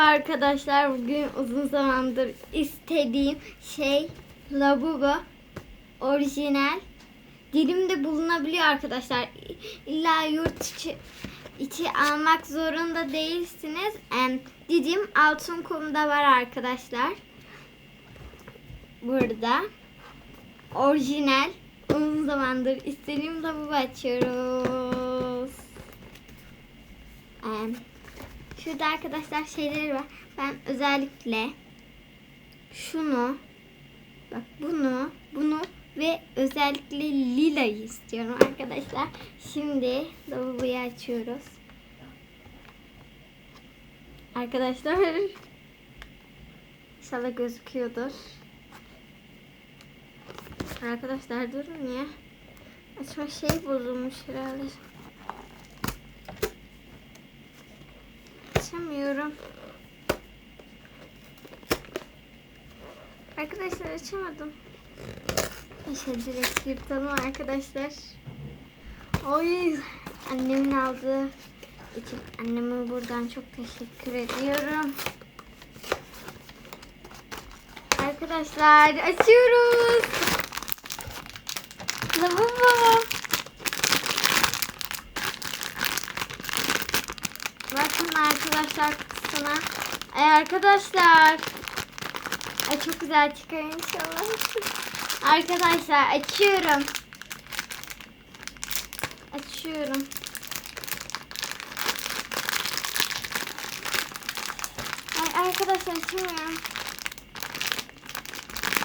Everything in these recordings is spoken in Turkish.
arkadaşlar. Bugün uzun zamandır istediğim şey lavabo orijinal. Dilimde bulunabiliyor arkadaşlar. İlla yurt içi, içi almak zorunda değilsiniz. Em, Didim altın kumda var arkadaşlar. Burada. Orijinal. Uzun zamandır istediğim lavabo açıyoruz. Em, Şurada arkadaşlar şeyleri var. Ben özellikle şunu bak bunu bunu ve özellikle lilayı istiyorum arkadaşlar. Şimdi lavaboyu açıyoruz. Arkadaşlar inşallah gözüküyordur. Arkadaşlar durun ya. Açma şey bozulmuş herhalde. Açamıyorum. Arkadaşlar açamadım. Neyse direkt yırtalım arkadaşlar. Oy annemin aldığı için anneme buradan çok teşekkür ediyorum. Arkadaşlar açıyoruz. Lavabo. Bakın arkadaşlar kutusuna. Ay arkadaşlar. Ay çok güzel çıkıyor inşallah. Arkadaşlar açıyorum. Açıyorum. Ay arkadaşlar açamıyorum.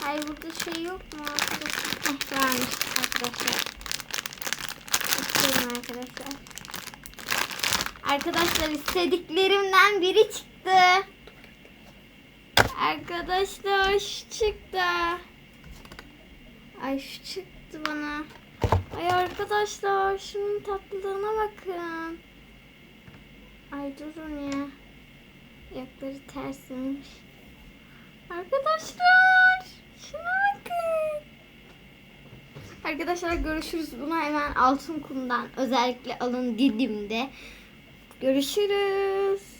Ay burada şey yok mu arkadaşlar? Heh varmış arkadaşlar. Açıyorum arkadaşlar. Arkadaşlar istediklerimden biri çıktı. Arkadaşlar şu çıktı. Ay şu çıktı bana. Ay arkadaşlar şunun tatlılığına bakın. Ay durun ya. Ayakları tersmiş. Arkadaşlar şuna bakın. Arkadaşlar görüşürüz. Bunu hemen altın kumdan özellikle alın Didim'de. Görüşürüz.